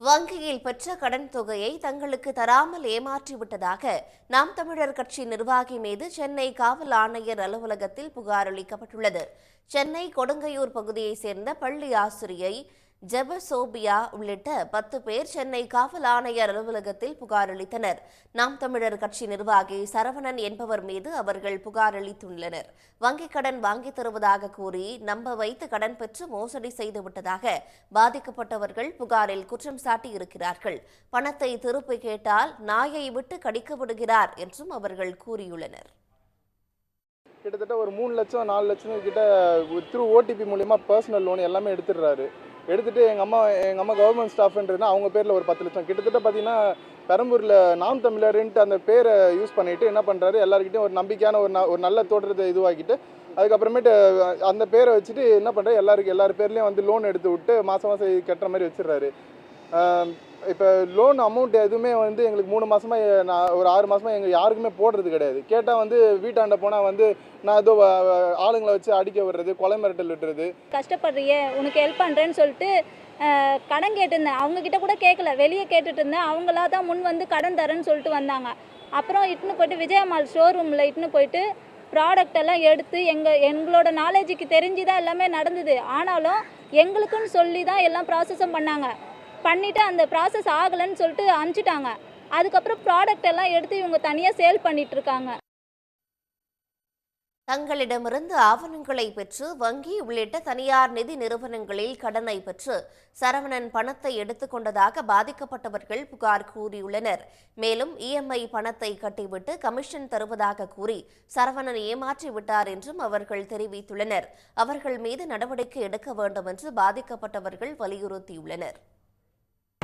வங்கியில் பெற்ற கடன் தொகையை தங்களுக்கு தராமல் ஏமாற்றிவிட்டதாக நாம் தமிழர் கட்சி நிர்வாகி மீது சென்னை காவல் ஆணையர் அலுவலகத்தில் புகார் அளிக்கப்பட்டுள்ளது. சென்னை கொடுங்கையூர் பகுதியைச் சேர்ந்த பள்ளி ஆசிரியை ஜெபசோபியா உள்ளிட்ட பத்து பேர் சென்னை காவல் ஆணையர் அலுவலகத்தில் புகார் அளித்தனர். நாம் தமிழர் கட்சி நிர்வாகி சரவணன் என்பவர் மீது அவர்கள் புகார் அளித்துள்ளனர். வங்கிக் கடன் வாங்கித் தருவதாக கூறி நம்ப வைத்து கடன் பெற்று மோசடி செய்துவிட்டதாக பாதிக்கப்பட்டவர்கள் புகாரில் குற்றம் சாட்டியிருக்கிறார்கள். பணத்தை திருப்பி கேட்டால் நாயை விட்டு கடிக்க விடுகிறார் என்றும் அவர்கள் கூறியுள்ளனர். கிட்டத்தட்ட ஒரு மூணு லட்சம் நாலு லட்சம் கிட்ட த்ரூ ஓடிபி மூலியமா பர்சனல் லோன் எல்லாமே எடுத்துடுறாரு. எடுத்துகிட்டு எங்கள் அம்மா எங்கள் அம்மா கவர்மெண்ட் ஸ்டாஃப்ன்றதுனா அவங்க பேரில் ஒரு பத்து லட்சம். கிட்டத்தட்ட பார்த்தீங்கன்னா பெரம்பூரில் நாம் தமிழருன்ட்டு அந்த பேரை யூஸ் பண்ணிவிட்டு என்ன பண்ணுறாரு எல்லாருக்கிட்டையும் ஒரு நம்பிக்கையான ஒரு ந- ஒரு நல்ல தோற்றத்தை இதுவாக்கிட்டு அதுக்கப்புறமேட்டு அந்த பேரை வச்சுட்டு என்ன பண்ணுறாரு எல்லாருக்கு எல்லார் பேர்லேயும் வந்து லோன் எடுத்து விட்டு மாதம் மாதம் கட்டுற மாதிரி வச்சிடுறாரு. இப்போ லோன் அமௌண்ட் எதுவுமே வந்து எங்களுக்கு மூணு மாதமாக நான் ஒரு ஆறு மாதமாக எங்கள் யாருக்குமே போடுறது கிடையாது. கேட்டால் வந்து வீட்டாண்ட போனால் வந்து நான் ஏதோ ஆளுங்களை வச்சு அடிக்க விடுறது கொலை மிரட்டல் விடுறது கஷ்டப்படுறியே உனக்கு ஹெல்ப் பண்ணுறேன்னு சொல்லிட்டு கடன் கேட்டிருந்தேன். அவங்கக்கிட்ட கூட கேட்கல. வெளியே கேட்டுட்டு இருந்தேன். அவங்களா தான் முன் வந்து கடன் தரேன்னு சொல்லிட்டு வந்தாங்க. அப்புறம் இட்டுன்னு போயிட்டு விஜயமால் ஷோரூமில் இட்டுன்னு போயிட்டு ப்ராடக்ட் எல்லாம் எடுத்து எங்கள் எங்களோட நாலேஜுக்கு தெரிஞ்சு தான் எல்லாமே நடந்தது. ஆனாலும் எங்களுக்குன்னு சொல்லி தான் எல்லாம் ப்ராசஸும் பண்ணாங்க. பண்ணிவிட்டு அந்த ப்ராசஸ் ஆகலைன்னு சொல்லிட்டு அனுப்பிச்சிட்டாங்க. அதுக்கப்புறம் ப்ராடக்ட் எல்லாம் எடுத்து இவங்க தனியாக சேல் பண்ணிட்டு இருக்காங்க தங்களிடமிருந்து ஆவணங்களை பெற்று வங்கி உள்ளிட்ட தனியார் நிதி நிறுவனங்களில் கடனை பெற்று சரவணன் பணத்தை எடுத்துக்கொண்டதாக பாதிக்கப்பட்டவர்கள் புகார் கூறியுள்ளனர். மேலும் இஎம்ஐ பணத்தை கட்டிவிட்டு கமிஷன் தருவதாக கூறி சரவணன் ஏமாற்றி விட்டார் என்றும் அவர்கள் தெரிவித்துள்ளனர். அவர்கள் மீது நடவடிக்கை எடுக்க வேண்டும் என்று பாதிக்கப்பட்டவர்கள் வலியுறுத்தியுள்ளனர்.